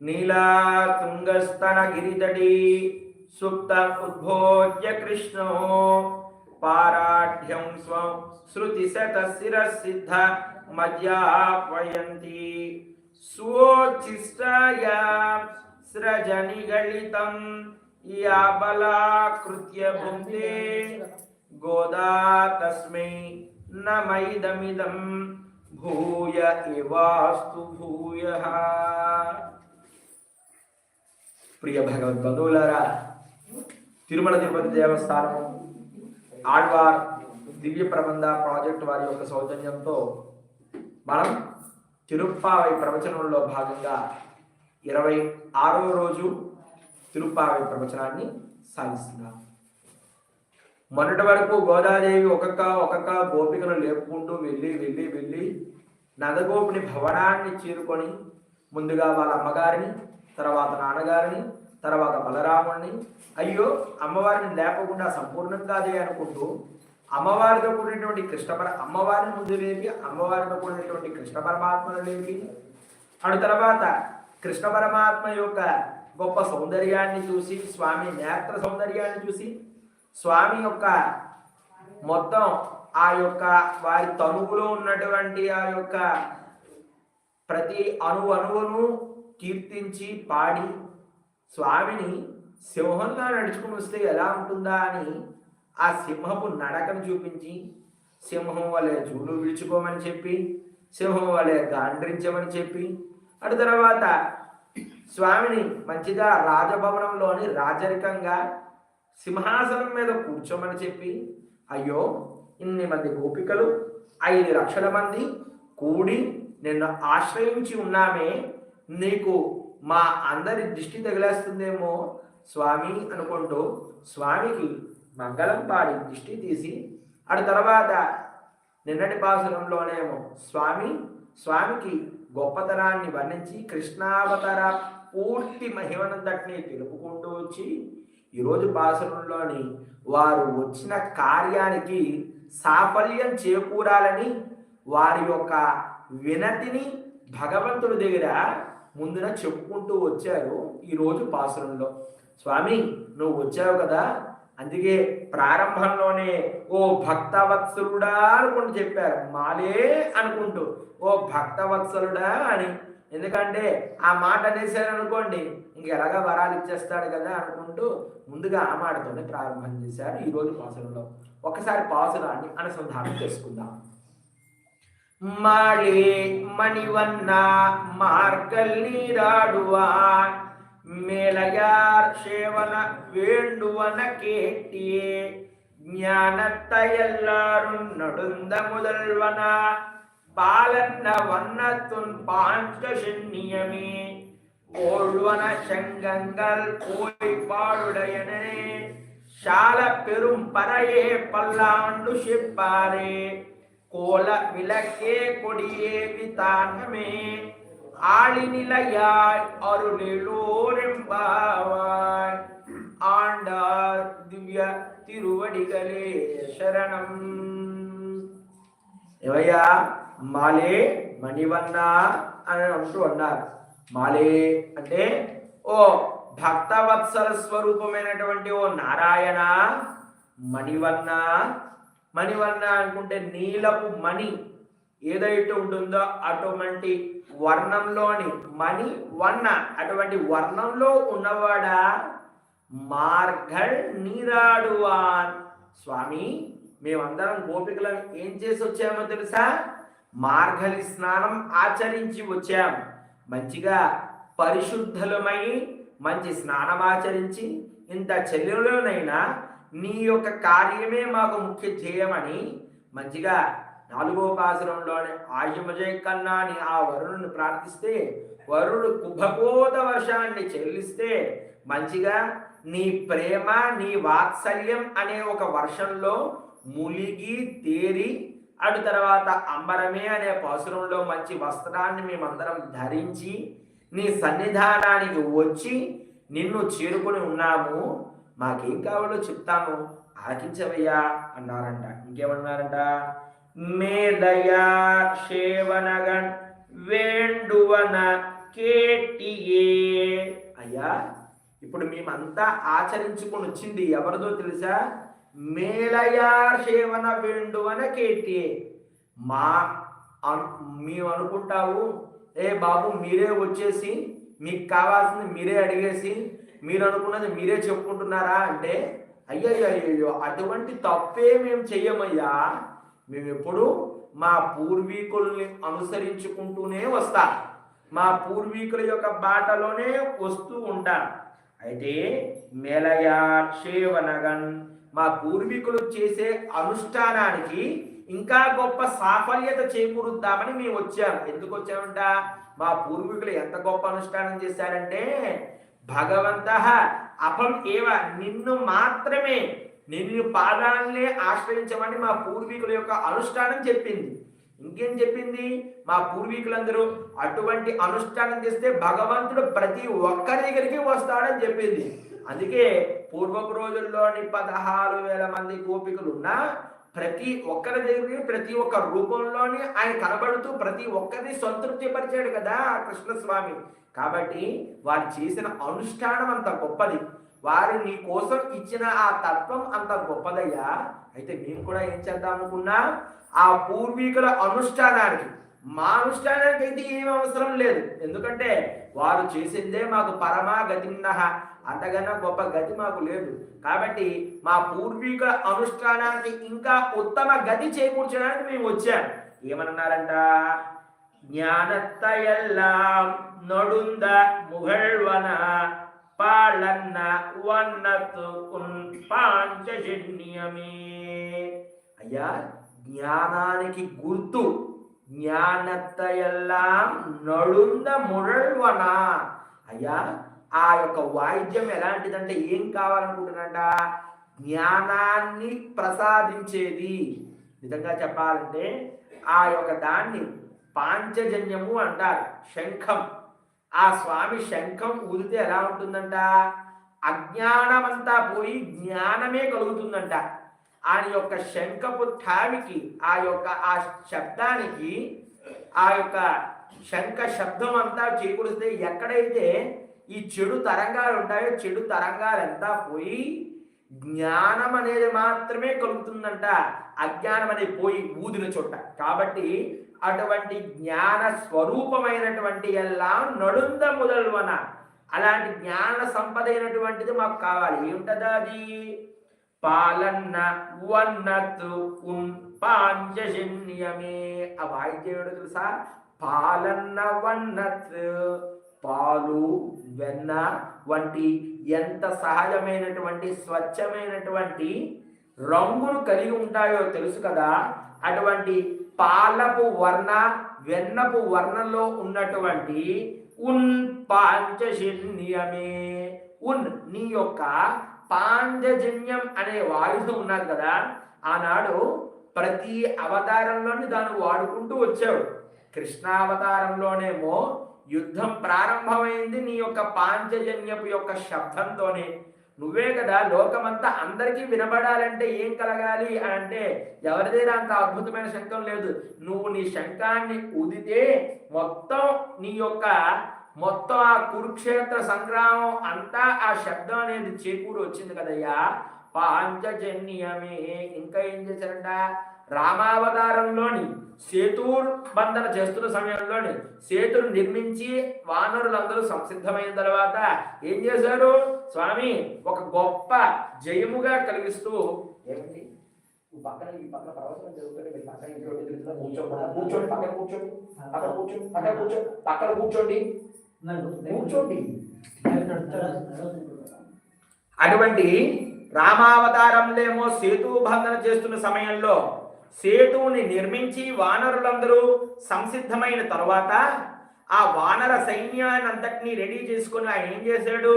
నీలాతుంగస్తనగిరితటీ సుప్త ఉద్భోజ్య కృష్ణో పారాఢ్యం స్వం శృతి శృతిశతశిరసిద్ధ మధ్యాపయంతి. స్వోచ్ఛిష్టాయా స్రజనిగళితం యాబలాకృత్య భుంక్తే గోదా తస్మై నమైదమిదం భూయ ఇవాస్తు భూయ. ప్రియ భగవద్బంధువులారా తిరుమల తిరుపతి దేవస్థానం ఆళ్వార్ దివ్య ప్రబంధ ప్రాజెక్ట్ వారి యొక్క సౌజన్యంతో మనం తిరుప్పావై ప్రవచనంలో భాగంగా ఇరవై ఆరో రోజు తిరుప్పావై ప్రవచనాన్ని సాగిస్తున్నాం. మొన్నటి వరకు గోదాదేవి ఒక్కొక్క ఒక్కొక్క గోపికను లేపుకుంటూ వెళ్ళి వెళ్ళి వెళ్ళి నందగోపుని భవనాన్ని చేరుకొని ముందుగా వాళ్ళ అమ్మగారిని తర్వాత నాన్నగారిని తర్వాత బలరాముడిని అయ్యో అమ్మవారిని లేపకుండా సంపూర్ణం కాదే అనుకుంటూ అమ్మవారితో కూడినటువంటి కృష్ణ పర అమ్మవారిని ముందు లేపి అమ్మవారితో కూడినటువంటి కృష్ణ పరమాత్మను లేపి అటు తర్వాత కృష్ణ పరమాత్మ యొక్క గొప్ప సౌందర్యాన్ని చూసి స్వామి నేత్ర సౌందర్యాన్ని చూసి స్వామి యొక్క మొత్తం ఆ యొక్క వారి తనువులో ఉన్నటువంటి ఆ యొక్క ప్రతి అణు అణువును కీర్తించి పాడి స్వామిని సింహంగా నడుచుకుని వస్తే ఎలా ఉంటుందా అని ఆ సింహపు నడకను చూపించి సింహం వలె జూలు విడుచుకోమని చెప్పి సింహం వలె గాండ్రించమని చెప్పి అటు తర్వాత స్వామిని మంచిగా రాజభవనంలోని రాజరికంగా సింహాసనం మీద కూర్చోమని చెప్పి అయ్యో ఇన్ని మంది గోపికలు ఐదు లక్షల మంది కూడి నిన్ను ఆశ్రయించి ఉన్నామే నీకు మా అందరి దృష్టి తగిలేస్తుందేమో స్వామి అనుకుంటూ స్వామికి మంగళం పాడి దృష్టి తీసి అటు తర్వాత నిన్నటి పాసురంలోనేమో స్వామి స్వామికి గొప్పతనాన్ని వర్ణించి కృష్ణావతార పూర్తి మహిమనంతటిని తెలుపుకుంటూ వచ్చి ఈరోజు పాసురంలోని వారు వచ్చిన కార్యానికి సాఫల్యం చేకూరాలని వారి యొక్క వినతిని భగవంతుడి దగ్గర ముందున చెప్పుకుంటూ వచ్చారు ఈరోజు పాసురంలో. స్వామి నువ్వు వచ్చావు కదా? అందుకే ప్రారంభంలోనే ఓ భక్తవత్సలుడా అనుకుంటూ చెప్పారు. మాలే అనుకుంటూ ఓ భక్తవత్సలుడా అని. ఎందుకంటే ఆ మాట అనేసారు అనుకోండి ఇంక ఎలాగా వరాలు ఇచ్చేస్తాడు కదా అనుకుంటూ ముందుగా ఆ మాటతోనే ప్రారంభం చేశారు ఈరోజు పాసురంలో. ఒకసారి పాసురాన్ని అనుసంధానం చేసుకుందాం. ಮಾಳಿ ಮಣಿವನ್ನ ಮಾರ್ಗಲ್ ನೀರಾಡುವಾನ್ மேலையார் சேவன வேண்டுவன கேட்டியே ஞானத்தை எல்லாரும் நடுந்த முதல்வனா. பாலன்ன வண்ணத்துன் பாஞ்ச சென்னியமே ஓழ்வன செங்கங்கள் போய் பாடுடையனே சால பெரும் பறையே பல்லாண்டு சிப்பாரே. కోల విలకే కొడియే వితానమే ஆளிநிலையாய் அருளிலோரெம்பாவாய் ஆண்டார் திவ்ய తిరువడిగలే శరణం ఏవయ్యా మాలే మణివన్న అని అంటూ అన్నారు మాలే అంటే ఓ భక్తవత్సల స్వరూపమైనటువంటి ఓ నారాయణ మణివన్న మణివర్ణ అనుకుంటే నీలపు మణి ఏదైతే ఉంటుందో అటువంటి వర్ణంలోని మణి వర్ణ అటువంటి వర్ణంలో ఉన్నవాడా మార్గల్ నీరాడువాన్. స్వామి మేమందరం గోపికలను ఏం చేసి వచ్చామో తెలుసా? మార్గలి స్నానం ఆచరించి వచ్చాం. మంచిగా పరిశుద్ధలమై మంచి స్నానం ఆచరించి ఇంత చెల్లెలోనైనా నీ యొక్క కార్యమే మాకు ముఖ్య ధ్యేయమని మంచిగా నాలుగో పాసురంలోని ఆయుమజయ కన్నా అని ఆ వరుణుని ప్రార్థిస్తే వరుణుడు కుభకోత వర్షాన్ని చెల్లిస్తే మంచిగా నీ ప్రేమ నీ వాత్సల్యం అనే ఒక వర్షంలో ములిగి తేరి అటు తర్వాత అంబరమే అనే పాసురంలో మంచి వస్త్రాన్ని మేమందరం ధరించి నీ సన్నిధానానికి వచ్చి నిన్ను చేరుకొని ఉన్నాము. మాకేం కావాలో చెప్తాను. ఆకించవయ్యా అన్నారంట. ఇంకేమన్నారంట? మేదయా శేవనగన్ వేండువన కేటియే. అయ్యా ఇప్పుడు మేమంతా ఆచరించుకొని వచ్చింది ఎవరిదో తెలుసా? మేలయా సేవన వేండువన కేటియే. మా మేము అనుకుంటావు ఏ బాబు మీరే వచ్చేసి మీకు కావాల్సింది మీరే అడిగేసి మీరు అనుకున్నది మీరే చెప్పుకుంటున్నారా అంటే అయ్యయ్యో అటువంటి తప్పే మేము చెయ్యమయ్యా. మేము ఎప్పుడు మా పూర్వీకుల్ని అనుసరించుకుంటూనే వస్తా. మా పూర్వీకుల యొక్క బాటలోనే వస్తూ ఉంటాం. అయితే మేలయా మా పూర్వీకులు చేసే అనుష్ఠానానికి ఇంకా గొప్ప సాఫల్యత చేకూరుద్దామని మేము వచ్చాం. ఎందుకు వచ్చామంట? మా పూర్వీకులు ఎంత గొప్ప అనుష్ఠానం చేశారంటే భగవంత అపం ఏవ నిన్ను మాత్రమే నిన్ను పాదాలనే ఆశ్రయించమని మా పూర్వీకుల యొక్క అనుష్ఠానం చెప్పింది. ఇంకేం చెప్పింది? మా పూర్వీకులందరూ అటువంటి అనుష్ఠానం చేస్తే భగవంతుడు ప్రతి ఒక్కరి దగ్గరికి వస్తాడని చెప్పింది. అందుకే పూర్వపు రోజుల్లోని పదహారు వేల మంది గోపికలు ఉన్నా ప్రతి ఒక్కరి దగ్గరికి ప్రతి ఒక్క రూపంలోని ఆయన కనబడుతూ ప్రతి ఒక్కరిని సంతృప్తి పరిచాడు కదా కృష్ణస్వామి. కాబట్టి వారు చేసిన అనుష్ఠానం అంత గొప్పది. వారు నీ కోసం ఇచ్చిన ఆ తత్వం అంత గొప్పదయ్యా. అయితే మేము కూడా ఏం చేద్దాం అనుకున్నా? ఆ పూర్వీకుల అనుష్ఠానానికి. మా అనుష్ఠానానికి అయితే ఏం అవసరం లేదు. ఎందుకంటే వారు చేసిందే మాకు పరమా గతిన్నహ అంతకన్నా గొప్ప గతి మాకు లేదు. కాబట్టి మా పూర్వీకుల అనుష్ఠానానికి ఇంకా ఉత్తమ గతి చేకూర్చడానికి మేము వచ్చాం. ఏమన్నారంట? ஞானத்தையெல்லாம் நொடுந்த முகழ்வன பாழன்ன வண்ணத்து உன் పాంచజన్యమే అయ్యా జ్ఞానానికి గుర్తు జ్ఞానత్తయెల్లాం నడుంద మురళ్వన అయ్యా ఆ యొక్క వాయిద్యం ఎలాంటిదంటే ఏం కావాలనుకుంటున్నట జ్ఞానాన్ని ప్రసాదించేది నిజంగా చెప్పాలంటే ఆ యొక్క దాన్ని పాంచజన్యము అంటారు. శంఖం. ఆ స్వామి శంఖం ఊదితే ఎలా ఉంటుందంట? అజ్ఞానమంతా పోయి జ్ఞానమే కలుగుతుందంట. ఆయన యొక్క శంఖపు ఠావికి ఆ యొక్క ఆ శబ్దానికి ఆ యొక్క శంఖ శబ్దం అంతా చేకూరిస్తే ఎక్కడైతే ఈ చెడు తరంగాలు ఉంటాయో చెడు తరంగాలంతా పోయి జ్ఞానం అనేది మాత్రమే కలుగుతుందంట. అజ్ఞానం అనేది పోయి ఊదిన చోట. కాబట్టి అటువంటి జ్ఞాన స్వరూపమైనటువంటి ఎలా నడుంద మొదలువన. అలాంటి జ్ఞాన సంపద అయినటువంటిది మాకు కావాలి. ఏమిటదా అది? పాలన్న వన్నతు ఉన్ పాంచజన్యమే. ఆ వాయిద్యుడు తెలుసా? పాలన్న వన్నత్ పాలు వెన్న వంటి ఎంత సహజమైనటువంటి స్వచ్ఛమైనటువంటి రంగులు కలిగి ఉంటాయో తెలుసు కదా? అటువంటి పాలపు వర్ణ వెన్నపు వర్ణంలో ఉన్నటువంటి ఉన్ పాంచజన్యమే. ఉన్ నీ యొక్క పాంచజన్యం అనే వాయుధం ఉన్నది కదా. ఆనాడు ప్రతి అవతారంలోని దాన్ని వాడుకుంటూ వచ్చావు కృష్ణావతారంలోనేమో యుద్ధం ప్రారంభమైంది నీ యొక్క పాంచజన్యపు యొక్క శబ్దంతోనే. నువ్వే కదా లోకమంతా అందరికీ వినబడాలంటే ఏం కలగాలి అంటే అంటే ఎవరిదైనా అంత అద్భుతమైన శంఖం లేదు. నువ్వు నీ శంఖాన్ని ఉదితే మొత్తం నీ యొక్క మొత్తం ఆ కురుక్షేత్ర సంగ్రామం అంతా ఆ శబ్దం అనేది చేకూరు వచ్చింది కదయ్యా. పాంచజన్యమే. ఇంకా ఏం చేశారంట? రామావతారంలోని సేతూర్ బంధన చేస్తున్న సమయంలోని సేతును నిర్మించి వానరులందరూ సంసిద్ధమైన తర్వాత ఏం చేశారు స్వామి ఒక గొప్ప జయముగా కలిగిస్తూ ఏమిటి ఈ పక్కన ఈ పక్కన ప్రవచనం జరుగుతుంటే మీరు పక్కన తిరుగుతున్నా కూర్చోండి కూర్చోండి పక్కన కూర్చోండి. అక్కడ కూర్చోండి పక్కన కూర్చోండి పక్కన కూర్చోండి. కూర్చోండి. అటువంటి రామావతారంలేమో సేతు బంధన చేస్తున్న సమయంలో సేతువుని నిర్మించి వానరులందరూ సంసిద్ధమైన తరువాత ఆ వానర సైన్యాన్ని అంతటినీ రెడీ చేసుకుని ఆయన ఏం చేశాడు?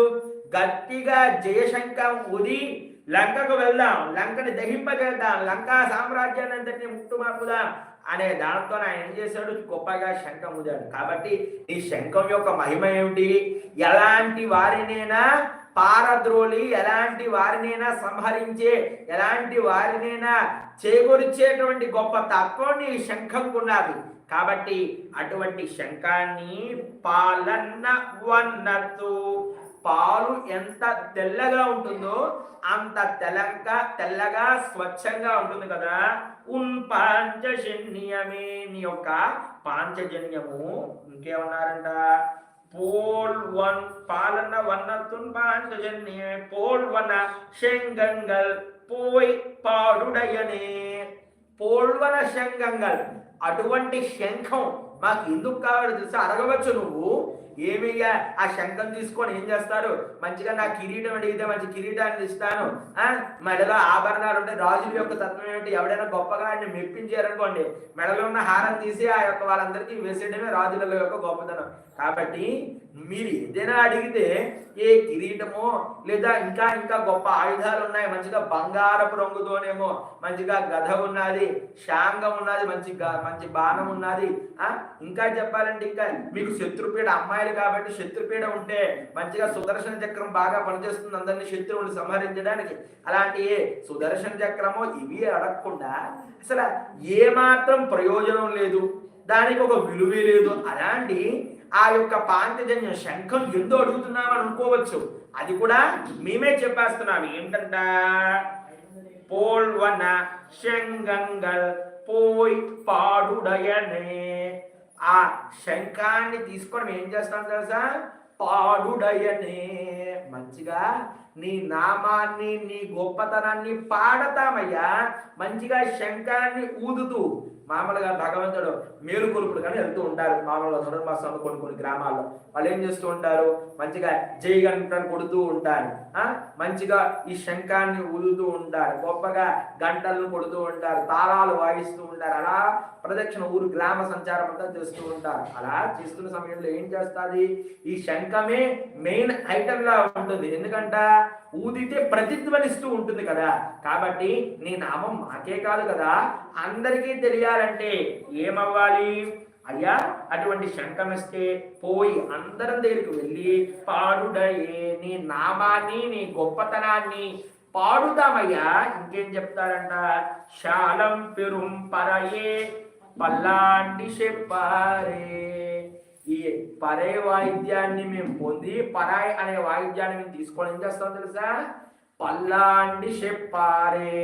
గట్టిగా జయశంకం ఉది లంకకు వెళ్దాం లంకని దహింపజేద్దాం లంకా సామ్రాజ్యాన్ని అంతటిని ముట్టుమాపుదాం అనే దాంతో ఆయన ఏం చేశాడు? గొప్పగా శంఖం ఉదాడు కాబట్టి ఈ శంఖం యొక్క మహిమ ఏమిటి? ఎలాంటి వారినైనా పారద్రోలి ఎలాంటి వారినైనా సంహరించే ఎలాంటి వారినైనా చేకూర్చేటువంటి గొప్ప తత్వాన్ని ఈ శంఖంకు ఉన్నది. కాబట్టి అటువంటి శంఖాన్ని పాలన్న వన్నత్తు. పాలు ఎంత తెల్లగా ఉంటుందో అంత తెల్లగా తెల్లగా స్వచ్ఛంగా ఉంటుంది కదా. ఉన్ పాంచజన్యమే నీ యొక్క పాంచజన్యము. ఇంకేమన్నారంట? போல் ஒன் பாலன வண்ணத்துன் பாஞ்சஜன்யே போல் வன శంగంగల్ పోయ్ పాడుడయనే పోల్వన శంగంగల్ అటువంటి శంఖం మాకు ఎందుకు కావాలో తెలుసా అడగవచ్చు నువ్వు ఏమయ్యా ఆ శంఖం తీసుకొని ఏం చేస్తారు మంచిగా నా కిరీటం అడిగితే మంచి కిరీటాన్ని ఇస్తాను ఆ మెడలో ఆభరణాలు ఉంటే రాజుల యొక్క తత్వం ఏమిటి ఎవడైనా గొప్పగా ఆయన మెప్పించారనుకోండి మెడలో ఉన్న హారం తీసి ఆ యొక్క వాళ్ళందరికీ వేసేయడమే రాజుల యొక్క గొప్పతనం కాబట్టి మీరు ఏదైనా అడిగితే ఏ కిరీటమో లేదా ఇంకా ఇంకా గొప్ప ఆయుధాలు ఉన్నాయి మంచిగా బంగారపు రంగుతోనేమో మంచిగా గధ ఉన్నది శాంగం ఉన్నది మంచి మంచి బాణం ఉన్నది ఇంకా చెప్పాలంటే ఇంకా మీకు శత్రుపీడ అమ్మాయిలు కాబట్టి శత్రుపీడ ఉంటే మంచిగా సుదర్శన చక్రం బాగా పనిచేస్తుంది అందరినీ శత్రువుని సంహరించడానికి. అలాంటి సుదర్శన చక్రమో ఇవి అడగకుండా అసలు ఏమాత్రం ప్రయోజనం లేదు. దానికి ఒక విలువే లేదు. అలాంటి ఆ యొక్క పాంచజన్య శంఖం ఎందు అడుగుతున్నామని అనుకోవచ్చు. అది కూడా మేమే చెప్పేస్తున్నాం. ఏంటంట? పోల్వన శంగంగల్ పోయ్ పాడుడయనే. ఆ శంఖాన్ని తీసుకొని ఏం చేస్తాం తెలుసా? పాడుడయనే. మంచిగా నీ నామాన్ని నీ గొప్పతనాన్ని పాడతామయ్యా. మంచిగా శంఖాన్ని ఊదుతూ మామూలుగా భగవంతుడు మేలుకొలుపుడు కానీ వెళ్తూ ఉంటారు. మామూలుగా ధనుర్మాసంలో కొన్ని కొన్ని గ్రామాల్లో. వాళ్ళు ఏం చేస్తూ ఉంటారు? మంచిగా జై గంటను కొడుతూ ఉంటారు. మంచిగా ఈ శంఖాన్ని ఊదుతూ ఉంటారు. గొప్పగా గంటలను కొడుతూ ఉంటారు. తాళాలు వాయిస్తూ ఉంటారు. అలా ప్రదక్షిణ ఊరు గ్రామ సంచారం అంతా చేస్తూ ఉంటారు. అలా చేస్తున్న సమయంలో ఏం చేస్తుంది? ఈ శంఖమే మెయిన్ ఐటమ్ లా ఉంటుంది. ఎందుకంటే? ఊదితే ప్రతిధ్వనిస్తూ ఉంటుంది కదా. కాబట్టి నీ నామం మాకే కాదు కదా. అందరికీ తెలియాలంటే ఏమవ్వాలి? అయ్యా అటువంటి శంఖమిస్తే పోయి అందరం దగ్గరికి వెళ్ళి పాడుడయే నీ నామాన్ని నీ గొప్పతనాన్ని పాడుతామయ్యా. ఇంకేం చెప్తారంట? శాలం పెరుం పరయే పల్లాంటి చెప్పారే ఈ పరే వాయిద్యాన్ని మేము పొంది పరాయ్ అనే వాయిద్యాన్ని మేము తీసుకోవడం ఏం చేస్తాం తెలుసా? పల్లాండి చెప్పారే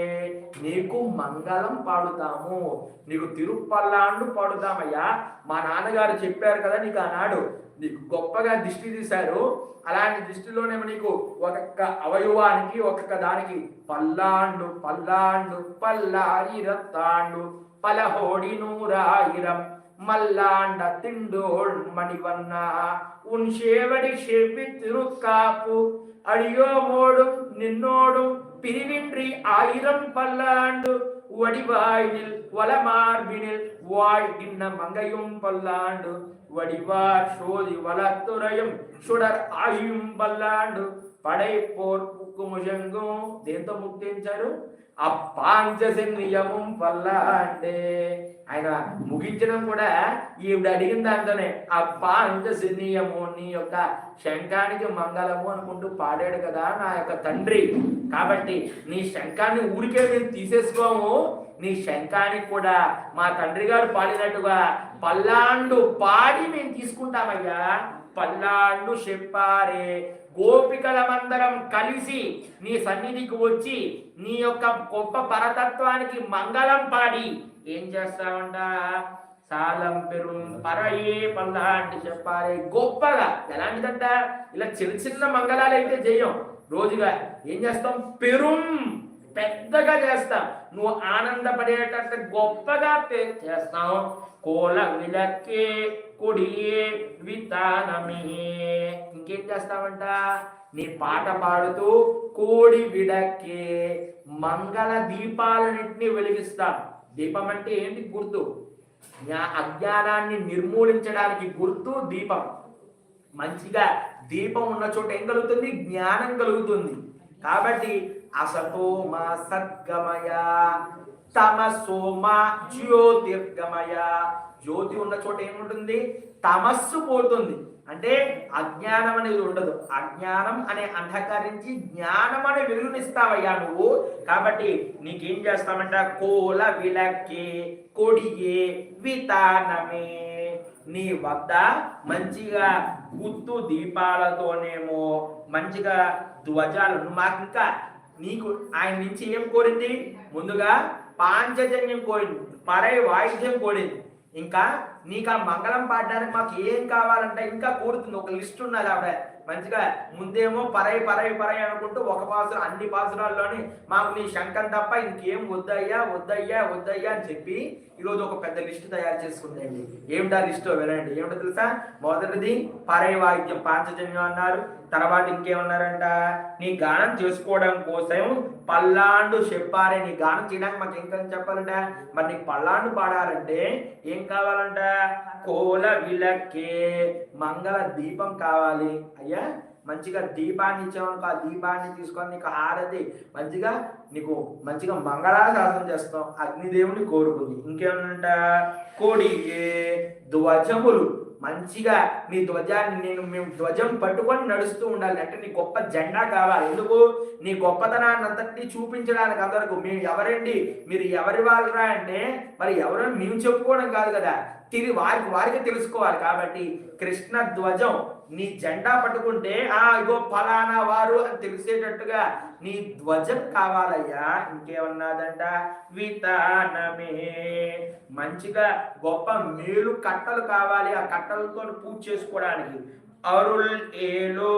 నీకు మంగళం పాడుతాము నీకు తిరుపల్లాండు పాడుతామయ్యా. మా నాన్నగారు చెప్పారు కదా నీకు ఆనాడు నీకు గొప్పగా దిష్టి తీశారు. అలాంటి దృష్టిలోనేమో నీకు ఒక్కొక్క అవయవానికి ఒక్కొక్క దానికి పల్లాండు పల్లాండు పల్లాయిరత్తాండు పలహోడి నూరాయిరం మల్లాండ తిండోళ్ మణివన్న ఉన్ సేవడి సేపి తిరుక్కాపు అడియో మోడు నిన్నోడు పిరివిండ్రి ఆయిరం పల్లాండు వడివాయినిల్ వలమార్బినిల్ வாழ்கின்ற மங்கையும் பல்லாண்டு வடிவார் சோதி வளத்துறையும் சுடர் ఆయుం పల్లాండు పడైపోర్ ముజంగం దేంతో ముక్తించారు అప్పాంచసన్నియమం పల్లాండే ఆయన ముగించడం కూడా ఈవిడ అడిగిన దాంతోనే అప్పాంచసన్నియము నీ యొక్క శంఖానికి మంగళము అనుకుంటూ పాడాడు కదా నా యొక్క తండ్రి. కాబట్టి నీ శంఖాన్ని ఊరికే మేము తీసేసుకోము. నీ శంఖానికి కూడా మా తండ్రి గారు పాడినట్టుగా పల్లాండు పాడి మేము తీసుకుంటామయ్యా. పల్లాండు చెప్పారే. గోపికలమందరం కలిసి నీ సన్నిధికి వచ్చి నీ యొక్క గొప్ప పరతత్వానికి మంగళం పాడి ఏం చేస్తామంట సాలం పెరు పరయే పల్లాంటి చెప్పాలి. గొప్పగా. ఎలాంటిదంట? ఇలా చిన్న చిన్న మంగళాలు అయితే చేయం రోజుగా ఏం చేస్తాం? పెరుం. పెద్దగా చేస్తాం. నువ్వు ఆనందపడేటట్టు గొప్పగా చేస్తాం కోల విలక్కే కొడియే వితానమే. ఇంకేం చేస్తావంట? నీ పాట పాడుతూ కోడి విడక్కే మంగళ దీపాలన్నింటినీ వెలిగిస్తాం. దీపం అంటే ఏంటి గుర్తు? జ్ఞా- అజ్ఞానాన్ని నిర్మూలించడానికి గుర్తు దీపం. మంచిగా దీపం ఉన్న చోట ఏం కలుగుతుంది? జ్ఞానం కలుగుతుంది. కాబట్టి అసతోమ సద్గమయ తమసోమ జ్యోతిర్గమయ. జ్యోతి ఉన్న చోట ఏముంటుంది? తమస్సు పోతుంది. అంటే అజ్ఞానం అనేది ఉండదు. అజ్ఞానం అనే అంధకరించి జ్ఞానం అనే వెలుగునిస్తావయ్యా నువ్వు. కాబట్టి నీకేం చేస్తామంట? కోల విలక్కే కొడియే వితానమే నీ వద్ద మంచిగా గుత్తు దీపాలతోనేమో మంచిగా ధ్వజాలను మాకు ఇంకా నీకు ఆయన నుంచి ఏం కోరింది? ముందుగా పాంచజన్యం కోరింది. పరై వాయిద్యం కోరింది. ఇంకా నీకు ఆ మంగళం పాడడానికి మాకు ఏం కావాలంటే ఇంకా కోరుతుంది. ఒక లిస్ట్ ఉన్నది ఆవిడ. మంచిగా ముందేమో పరై పరై పరై అనుకుంటూ ఒక పాసురం అన్ని పాసురాల్లోని మాకు నీ శంకం తప్ప ఇంకేం వద్దయ్యా వద్దయ్యా వద్దయ్యా అని చెప్పి ఈరోజు ఒక పెద్ద లిస్ట్ తయారు చేసుకుందండి. ఏమిటా లిస్టో వినండి. ఏమిటో తెలుసా? మొదటిది పరై వాయిద్యం. పాంచజన్యం అన్నారు. తర్వాత ఇంకేమన్నారంట? నీ గానం చేసుకోవడం కోసం పల్లాండు చెప్పారే. నీ గానం చేయడానికి మాకు ఇంకా చెప్పాలంట? మరి నీకు పల్లాండు పాడాలంటే ఏం కావాలంట? కోల విలక్కే మంగళ దీపం కావాలి. అయ్యా మంచిగా దీపాన్ని ఇచ్చామనుకో ఆ దీపాన్ని తీసుకొని నీకు హారతి. మంచిగా నీకు మంచిగా మంగళాశాసనం చేస్తాం. అగ్నిదేవుని కోరుకుంది. ఇంకేమంట కోడికే ధ్వజములు. మంచిగా నీ ధ్వజాన్ని నేను మేము ధ్వజం పట్టుకొని నడుస్తూ ఉండాలి. అంటే నీ గొప్ప జెండా కావాలి. ఎందుకు? నీ గొప్పతనాన్ని అంతటి చూపించడానికి అందరకు. మేము ఎవరండి? మీరు ఎవరి వాళ్ళరా అంటే మరి ఎవరని మేము చెప్పుకోవడం కాదు కదా. తిరిగి వారికి వారికి తెలుసుకోవాలి కాబట్టి కృష్ణ ధ్వజం నీ జెండా పట్టుకుంటే ఆ ఇగో ఫలానా వారు అని తెలిసేటట్టుగా నీ ధ్వజం కావాలయ్యా ఇంకేమన్నాదంట? వితానమే మంచిగా గొప్ప మేలు కట్టలు కావాలి ఆ కట్టలతో పూజ చేసుకోవడానికి. అరుల్ ఏలో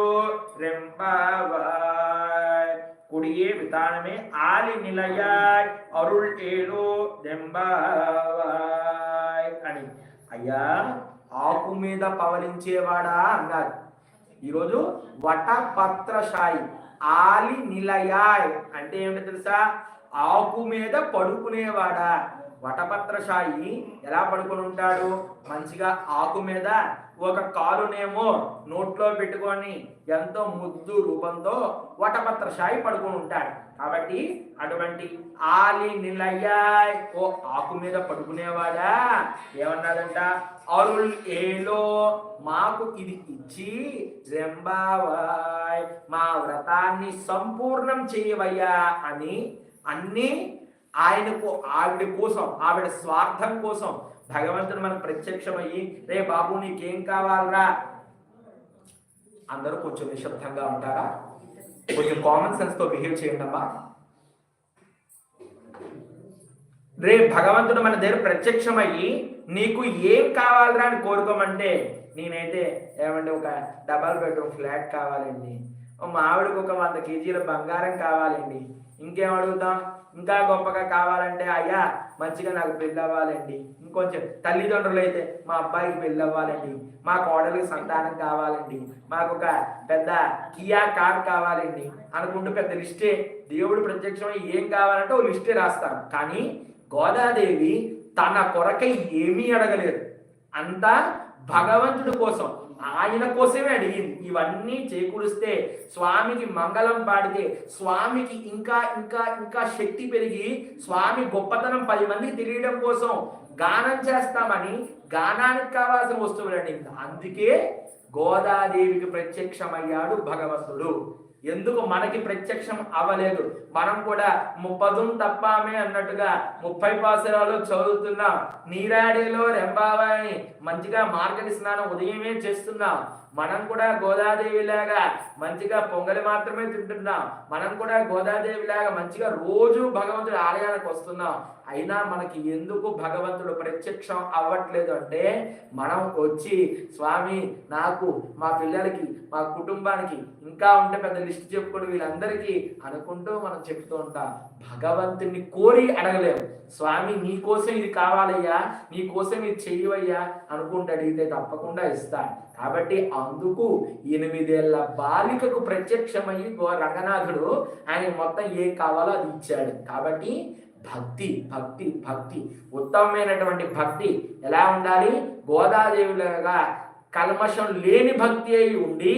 రెంబావాయ్ కుడియే వితానమే ఆలి నిలయాయ్ అరుల్ ఏలో రెంబావాయ్. అని అయ్యా ఆకు మీద పవలించేవాడా? అన్నారు ఈరోజు వటపత్రశాయి ఆలి నిలయాయ్ అంటే ఏమిటి తెలుసా? ఆకు మీద పడుకునేవాడా? వటపత్రశాయి ఎలా పడుకొని ఉంటాడు? మంచిగా ఆకు మీద ఒక కాలునేమో నోట్లో పెట్టుకొని ఎంతో ముద్దు రూపంతో వటపత్రశాయి పడుకొని ఉంటాడు. కాబట్టి అటువంటి ఆలి నిలయ్యా ఓ ఆకు మీద పడుకునేవాడా? ఏమన్నాడంట? అరుల్ ఏలో మాకు ఇది ఇచ్చి రెంబావాయ్ మా వ్రతాన్ని సంపూర్ణం చేయవయ్యా అని అన్ని ఆయనకు ఆవిడ కోసం ఆవిడ స్వార్థం కోసం భగవంతుడు మనకు ప్రత్యక్షమయ్యి రే బాబు నీకేం కావాలరా? అందరూ కొంచెం నిశ్శబ్దంగా ఉంటారా? కొంచెం కామన్ సెన్స్తో బిహేవ్ చేయండి అమ్మా. రే భగవంతుడు మన దగ్గర ప్రత్యక్షమయ్యి నీకు ఏం కావాలరా? అని కోరుకోమంటే నేనైతే ఏమంటే ఒక డబల్ బెడ్రూమ్ ఫ్లాట్ కావాలండి. మా ఒక వంద కేజీల బంగారం కావాలండి. ఇంకేం అడుగుతాం? ఇంకా గొప్పగా కావాలంటే అయ్యా మంచిగా నాకు పెళ్ళి అవ్వాలండి ఇంకొంచెం తల్లిదండ్రులు అయితే మా అబ్బాయికి పెళ్ళి అవ్వాలండి మా కోడలికి సంతానం కావాలండి. మాకు ఒక పెద్ద కియా కార్ కావాలండి. అనుకుంటూ పెద్ద లిస్టే. దేవుడు ప్రత్యక్షమై ఏం కావాలంటే ఓ లిస్టే రాస్తాను కానీ గోదాదేవి తన కొరకై ఏమీ అడగలేదు. అంతా భగవంతుడి కోసం ఆయన కోసమే అడిగింది. ఇవన్నీ చేకూరిస్తే స్వామికి మంగళం పాడితే స్వామికి ఇంకా ఇంకా ఇంకా శక్తి పెరిగి స్వామి గొప్పతనం పది మందికి తెలియడం కోసం గానం చేస్తామని గానానికి కావాల్సిన వస్తువులండి అందుకే గోదాదేవికి ప్రత్యక్షమయ్యాడు భగవంతుడు. ఎందుకు మనకి ప్రత్యక్షం అవ్వలేదు? మనం కూడా ముప్పదుం తప్పామే అన్నట్టుగా ముప్పై పాసరాలు చదువుతున్నాం. నీరాడిలో అని మంచిగా మార్గని స్నానం ఉదయమే చేస్తున్నాం. మనం కూడా గోదాదేవి లాగా మంచిగా పొంగలి మాత్రమే తింటున్నాం. మనం కూడా గోదాదేవి లాగా మంచిగా రోజు భగవంతుడి ఆలయానికి వస్తున్నాం. అయినా మనకి ఎందుకు భగవంతుడు ప్రత్యక్షం అవ్వట్లేదు అంటే మనం వచ్చి స్వామి నాకు మా పిల్లలకి మా కుటుంబానికి ఇంకా ఉంటే పెద్ద లిస్ట్ చెప్పుకొని వీళ్ళందరికీ అనుకుంటూ మనం చెప్తూ ఉంటాం. భగవంతుని కోరి అడగలేము. స్వామి నీ కోసం ఇది కావాలయ్యా నీ కోసం ఇది చెయ్యవయ్యా అనుకుంటే అడిగితే తప్పకుండా ఇస్తాను కాబట్టి అందుకు ఎనిమిదేళ్ళ బాలికకు ప్రత్యక్షమై గో రంగనాథుడు ఆయన మొత్తం ఏం కావాలో అది ఇచ్చాడు. కాబట్టి భక్తి భక్తి భక్తి ఉత్తమమైనటువంటి భక్తి ఎలా ఉండాలి? గోదాదేవిలాగా కల్మషం లేని భక్తి అయి ఉండి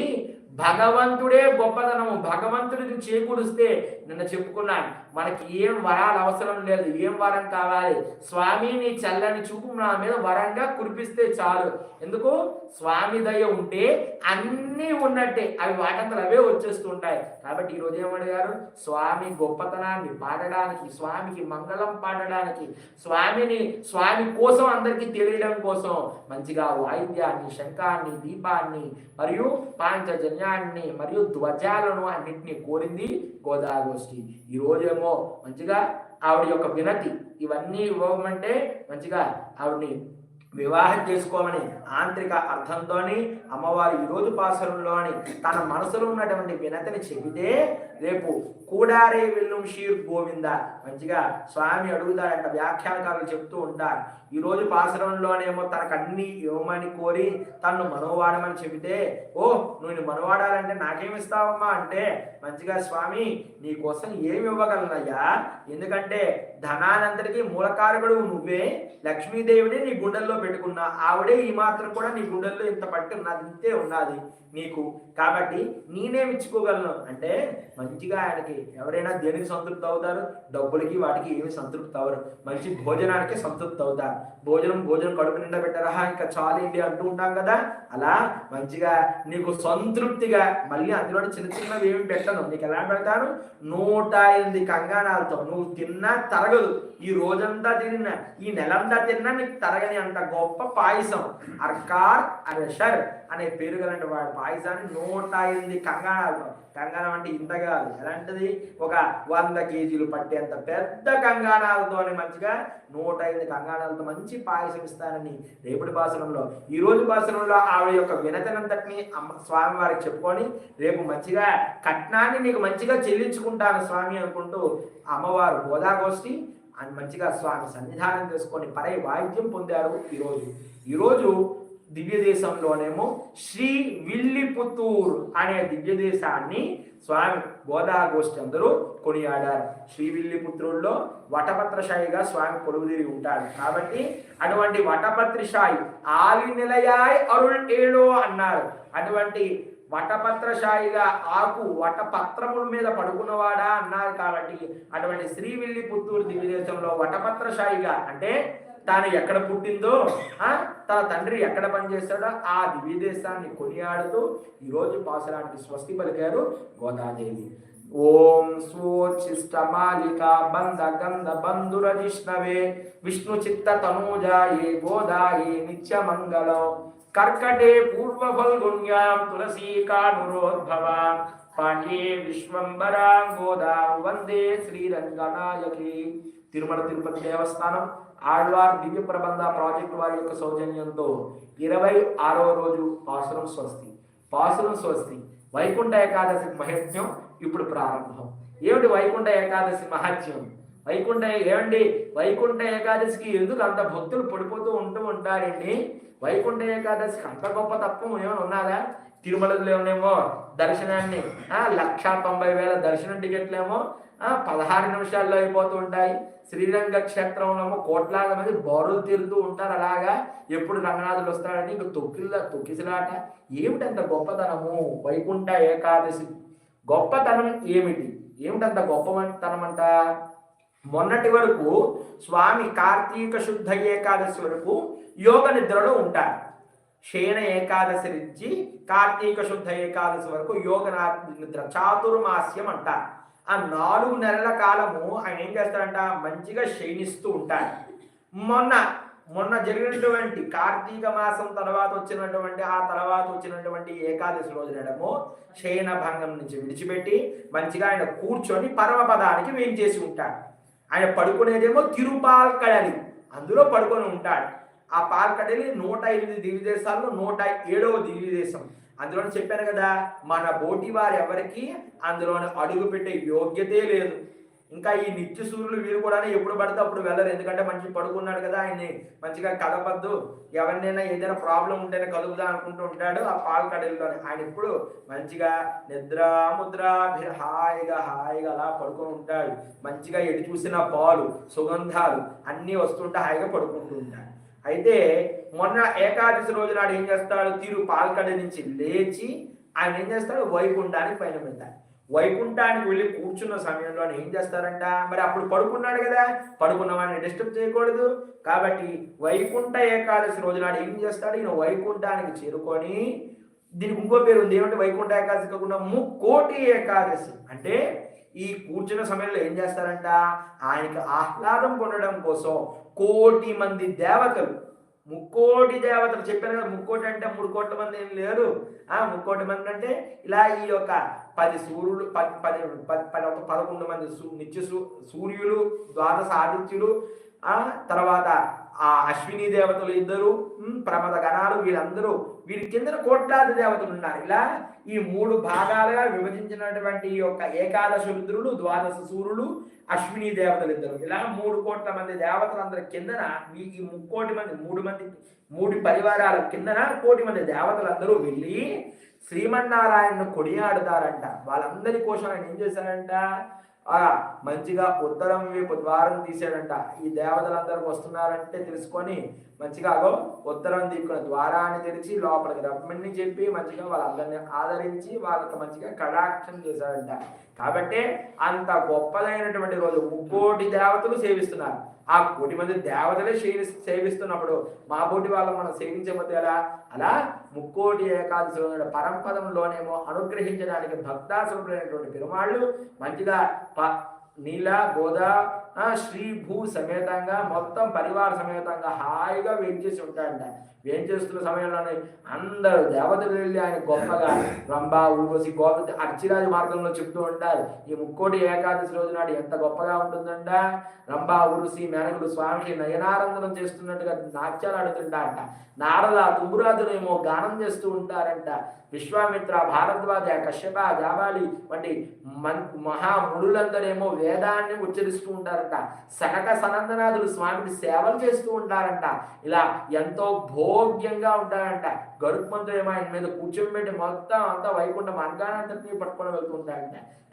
భగవంతుడే గొప్పతనము భగవంతుడికి చేకూరిస్తే నిన్న చెప్పుకున్నాను మనకి ఏం వరాలు అవసరం లేదు ఏం వరం కావాలి? స్వామి నీ చల్లని చూపు నా మీద వరంగా కురిపిస్తే చాలు. ఎందుకు? స్వామి దయ ఉంటే అన్నీ ఉన్నట్టే అవి వాటంతా అవే వచ్చేస్తుంటాయి. కాబట్టి ఈరోజు ఏమడిగారు స్వామి గొప్పతనాన్ని పాడడానికి స్వామికి మంగళం పాడడానికి స్వామిని స్వామి కోసం అందరికీ తెలియడం కోసం మంచిగా వాయిద్యాన్ని శంఖాన్ని దీపాన్ని మరియు పాంచజన్యాన్ని మరియు ధ్వజాలను అన్నింటినీ కోరింది గోదాగోష్ఠి. ఈ రోజేమో మంచిగా ఆవిడ యొక్క వినతి ఇవన్నీ ఇవ్వమంటే మంచిగా ఆవిడని వివాహం చేసుకోమని ఆంతరిక అర్థంతోని అమ్మవారు ఈరోజు పాసరంలోని తన మనసులో ఉన్నటువంటి వినతిని చెబితే రేపు కూడారే వెళ్ళుం షీర్ గోవింద మంచిగా స్వామి అడుగుతారంట వ్యాఖ్యానకారులు చెప్తూ ఉంటారు. ఈరోజు పాసరంలోనేమో తనకు అన్ని ఇవ్వమని కోరి తను మనోవాడమని చెబితే ఓ నువ్వు మనవాడాలంటే నాకేమిస్తావమ్మా అంటే మంచిగా స్వామి నీ కోసం ఏమి ఇవ్వగలనయ్యా? ఎందుకంటే ధనానంతటికీ మూలకారకుడు నువ్వే లక్ష్మీదేవిని నీ గుండెల్లో పెట్టుకున్నా ఆవిడే ఈ మాత్రం కూడా నీ గుండెల్లో ఇంత పట్టు ఉన్నది ఇంతే ఉన్నది. నీకు. కాబట్టి నేనేమిచ్చుకోగలను అంటే మంచిగా ఆయనకి ఎవరైనా దేనికి సంతృప్తి అవుతారు? డబ్బులకి వాటికి ఏమి సంతృప్తి అవ్వరు. మంచి భోజనానికి సంతృప్తి అవుతారు. భోజనం భోజనం కడుపు నిండా పెట్టారా. ఇంకా చాలేంటి అంటూ ఉంటాం కదా? అలా మంచిగా నీకు సంతృప్తిగా మళ్ళీ అందులో చిన్న చిన్నవి ఏమి పెట్టను. నీకు ఎలా పెడతాను? నూట ఎనిమిది కంగాణాలతో నువ్వు తిన్నా తరగదు. ఈ రోజంతా తిన్నా ఈ నెలంతా తిన్నా నీకు తరగని అంత గొప్ప పాయసం. అర్కార్ అరెషర్. అనే పేరు గలంటే వాడు పాయసాన్ని నూట ఎనిమిది కంగాణాలతో కంగాణం అంటే ఇంత కాదు. ఎలాంటిది? ఒక వంద కేజీలు పట్టేంత పెద్ద కంగాణాలతోనే మంచిగా నూట ఎనిమిది కంగాణాలతో మంచి పాయసం ఇస్తానని రేపటి భాషణంలో ఈ రోజు భాషణంలో ఆవిడ యొక్క వినతనంతటిని అమ్మ స్వామి వారికి చెప్పుకొని రేపు మంచిగా కట్నాన్ని నీకు మంచిగా చెల్లించుకుంటాను స్వామి అనుకుంటూ అమ్మవారు గోదాగోష్ఠి అని మంచిగా స్వామి సన్నిధానం చేసుకొని పరై వాయిద్యం పొందారు ఈరోజు ఈరోజు దివ్య దేశంలోనేమో శ్రీ విల్లిపుత్తూర్ అనే దివ్య దేశాన్ని స్వామి గోదాగోష్ఠి అందరూ కొనియాడారు. శ్రీ విల్లిపుత్రుల్లో వటపత్రశాయిగా స్వామి కొలువుదిరి ఉంటాడు. కాబట్టి అటువంటి వటపత్రిశాయి ఆలి నిలయాయ్ అరుళ్ ఏడో అన్నారు. అటువంటి వటపత్రశాయిగా ఆకు వటపత్రముల మీద పడుకున్నవాడా అన్నారు. కాబట్టి అటువంటి శ్రీవిల్లి పుత్తూరు దివ్యదేశంలో వటపత్రశాయిగా అంటే తాను ఎక్కడ పుట్టిందో తన తండ్రి ఎక్కడ పనిచేస్తాడో ఆ దివ్యదేశాన్ని కొనియాడుతూ ఈరోజు పాసరానికి స్వస్తి పలికారు గోదాదేవి. ఓం స్వోచిష్టమాలిక బంధ గంధ బంధురజిష్ణవే విష్ణు చిత్త తనూజాయే గోదాయే నిత్యమంగళం. కర్కటే పూర్వ ఫల్గుణ్యాం తులసీకానురోద్భవాం. పాండే విశ్వంబరాం గోదాం వందే శ్రీరంగనాయకి. తిరుమల తిరుపతి దేవస్థానం ఆళ్వార్ దివ్య ప్రబంధ ప్రాజెక్టు వారి యొక్క సౌజన్యంతో ఇరవై ఆరో రోజు పాసురం స్వస్తి. పాసురం స్వస్తి. వైకుంఠ ఏకాదశి మహత్యం ఇప్పుడు ప్రారంభం. ఏమిటి వైకుంఠ ఏకాదశి మహత్యం? వైకుంఠ ఏమండి? వైకుంఠ ఏకాదశికి ఎందుకు అంత భక్తులు పడిపోతూ ఉంటూ ఉంటారండి? వైకుంఠ ఏకాదశికి అంత గొప్ప తత్వం ఏమైనా ఉన్నదా? తిరుమలలోనేమో దర్శనాన్ని లక్ష తొంభై వేల దర్శనం టికెట్లేమో పదహారు నిమిషాల్లో అయిపోతూ ఉంటాయి. శ్రీరంగ క్షేత్రంలో కోట్లాది మంది బరువులు తీరుతూ ఉంటారు అలాగా. ఎప్పుడు రంగనాథులు వస్తాడని ఇంక తొక్కిల తొక్కిసలాట. ఏమిటంత గొప్పతనము? వైకుంఠ ఏకాదశి. గొప్పతనం ఏమిటి? ఏమిటంత గొప్పతనం అంట మొన్నటి వరకు స్వామి కార్తీక శుద్ధ ఏకాదశి వరకు యోగ నిద్రలో ఉంటారు. శయన ఏకాదశి నుంచి కార్తీక శుద్ధ ఏకాదశి వరకు యోగ నిద్ర చాతుర్మాస్యం అంటారు. ఆ నాలుగు నెలల కాలము ఆయన ఏం చేస్తాడంట? మంచిగా క్షీణిస్తూ ఉంటాడు. మొన్న మొన్న జరిగినటువంటి కార్తీక మాసం తర్వాత వచ్చినటువంటి ఆ తర్వాత వచ్చినటువంటి ఏకాదశి రోజునడము శయన భంగం నుంచి విడిచిపెట్టి మంచిగా ఆయన కూర్చొని పరమపదానికి వేయించేసి ఉంటాడు. ఆయన పడుకునేదేమో తిరుపాల్కడలి. అందులో పడుకొని ఉంటాడు. ఆ పాల్కడలి నూట ఎనిమిది దివ్య దేశాల్లో నూట ఏడవ దివ్య దేశం అందులో చెప్పాను కదా మన బోటి వారు ఎవరికి అందులో అడుగు పెట్టే యోగ్యతే లేదు. ఇంకా ఈ నిత్య సూర్యులు వీరు కూడా ఎప్పుడు పడితే అప్పుడు వెళ్ళరు. ఎందుకంటే మంచి పడుకున్నాడు కదా ఆయన్ని మంచిగా కదపద్దు ఎవరినైనా ఏదైనా ప్రాబ్లం ఉంటేనే కలుగుదా అనుకుంటూ ఉంటాడు ఆ పాల కడలిలోనే. ఆయన ఇప్పుడు మంచిగా నిద్ర ముద్ర హాయిగా హాయిగా అలా పడుకొని ఉంటాడు. మంచిగా ఎటు చూసిన పాలు సుగంధాలు అన్నీ వస్తుంటే హాయిగా పడుకుంటూ ఉంటాడు. అయితే మొన్న ఏకాదశి రోజు నాడు ఏం చేస్తాడు? తీరు పాల్కడ నుంచి లేచి ఆయన ఏం చేస్తాడు? వైకుంఠానికి పైన వెళ్తాడు వైకుంఠానికి వెళ్ళి కూర్చున్న సమయంలో ఏం చేస్తారంట మరి అప్పుడు పడుకున్నాడు కదా? పడుకున్న వాడిని డిస్టర్బ్ చేయకూడదు. కాబట్టి వైకుంఠ ఏకాదశి రోజు నాడు ఏం చేస్తాడు? ఈయన వైకుంఠానికి చేరుకొని దీనికి ఇంకో పేరు ఉంది. ఏమంటే వైకుంఠ ఏకాదశి కాకుండా ముక్కోటి ఏకాదశి. అంటే ఈ కూర్చున్న సమయంలో ఏం చేస్తారంట? ఆయనకి ఆహ్లాదం పొందడం కోసం కోటి మంది దేవతలు. ముక్కోటి దేవతలు చెప్పారు కదా ముక్కోటి అంటే మూడు కోట్ల మంది ఏం లేరు. ఆ ముక్కోటి మంది అంటే ఇలా ఈ యొక్క పది సూర్యులు పది పది పది పది ఒక పదకొండు మంది నిత్య సూ- సూర్యులు ద్వాదశ ఆదిత్యులు ఆ తర్వాత ఆ అశ్విని దేవతలు ఇద్దరు ప్రమద గణాలు వీళ్ళందరూ వీరి కింద కోట్లాది దేవతలు ఉన్నారు. ఇలా ఈ మూడు భాగాలుగా విభజించినటువంటి ఈ యొక్క ఏకాదశ రుద్రులు ద్వాదశ సూర్యులు అశ్విని దేవతలు ఇద్దరు. ఇలా మూడు కోట్ల మంది దేవతలందరి కిందన ఈ ఈ ముక్కోటి మంది మూడు మంది మూడు పరివారాల కిందన కోటి మంది దేవతలందరూ వెళ్ళి శ్రీమన్నారాయణను కొడియాడుతారంట వాళ్ళందరి కోసం ఆయన ఏం చేశారంట? మంచిగా ఉత్తరం వైపు ద్వారం తీసాడంట ఈ దేవతలందరూ వస్తున్నారంటే తెలుసుకొని మంచిగా అగో ఉత్తరం దిక్కున ద్వారాన్ని తెరిచి లోపలికి రమ్మని చెప్పి మంచిగా వాళ్ళందరినీ ఆదరించి వాళ్ళకి మంచిగా కటాక్షం చేశాడంట. కాబట్టి అంత గొప్పదైనటువంటి రోజు ముక్కోటి దేవతలు సేవిస్తున్నారు. ఆ కోటి మంది దేవతలే సేవి సేవిస్తున్నప్పుడు మా పోటీ వాళ్ళు మనం సేవించకపోతే ఎలా? అలా ముక్కోటి ఏకాదశి పరంపదంలోనేమో అనుగ్రహించడానికి భక్తాసురుడైనటువంటి పెరుమాళ్ళు మంచిగా ప నీల గోదా శ్రీ భూ సమేతంగా మొత్తం పరివార సమేతంగా హాయిగా వేంచేసి ఏం చేస్తున్న సమయంలోనే అందరూ దేవతలు వెళ్ళి ఆయన గొప్పగా రంభ ఊర్వశి గోపతి అర్చిరాజు మార్గంలో చెప్తూ ఉంటారు ఈ ముక్కోటి ఏకాదశి రోజు నాడు ఎంత గొప్పగా ఉంటుందంట? రంభ ఊర్వశి మేనకుడు స్వామికి నయనారందనం చేస్తున్నట్టుగా నాట్యాలు ఆడుతుంటారంట. నారద తుంబురాజులు ఏమో గానం చేస్తూ ఉంటారంట. విశ్వామిత్ర భారద్వాజ కశ్యప జాబాలి వంటి మన్ మహామునులందరేమో వేదాన్ని ఉచ్చరిస్తూ ఉంటారంట. సనక సనందనాథులు స్వామికి సేవలు చేస్తూ ఉంటారంట. ఇలా ఎంతో భో భోగ్యంగా ఉంటాడంట. గరుత్మంతుడు ఏమో ఆయన మీద కూర్చోబెట్టి మొత్తం అంతా వైకుంఠ మార్గానంతటినీ పట్టుకొని వెళ్తూ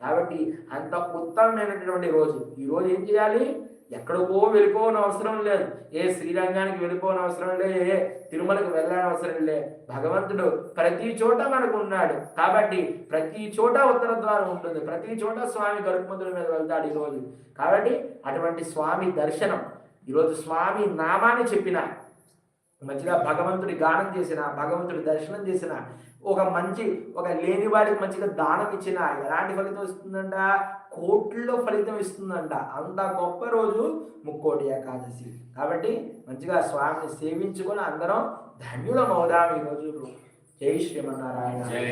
కాబట్టి అంత ఉత్తమమైనటువంటి రోజు. ఈ రోజు ఏం చేయాలి? ఎక్కడికో వెళ్ళిపోవని అవసరం లేదు. ఏ శ్రీరంగానికి వెళ్ళిపోవని అవసరం లేదు. ఏ తిరుమలకు వెళ్ళని అవసరం లే భగవంతుడు ప్రతి చోట మనకు ఉన్నాడు. కాబట్టి ప్రతి చోట ఉత్తర ద్వారం ఉంటుంది. ప్రతి చోట స్వామి గరుత్మంతుడి మీద వెళ్తాడు ఈరోజు కాబట్టి అటువంటి స్వామి దర్శనం. ఈరోజు స్వామి నామాన్ని చెప్పిన మంచిగా భగవంతుడి గానం చేసిన భగవంతుడి దర్శనం చేసిన ఒక మంచి ఒక లేనివాడికి మంచిగా దానం ఇచ్చిన ఎలాంటి ఫలితం ఇస్తుందంట? కోట్లలో ఫలితం ఇస్తుందంట. అంత గొప్ప రోజు ముక్కోటి ఏకాదశి. కాబట్టి మంచిగా స్వామిని సేవించుకొని అందరం ధన్యులం అవుదాం ఈ రోజు. జై శ్రీమన్నారాయణ. జై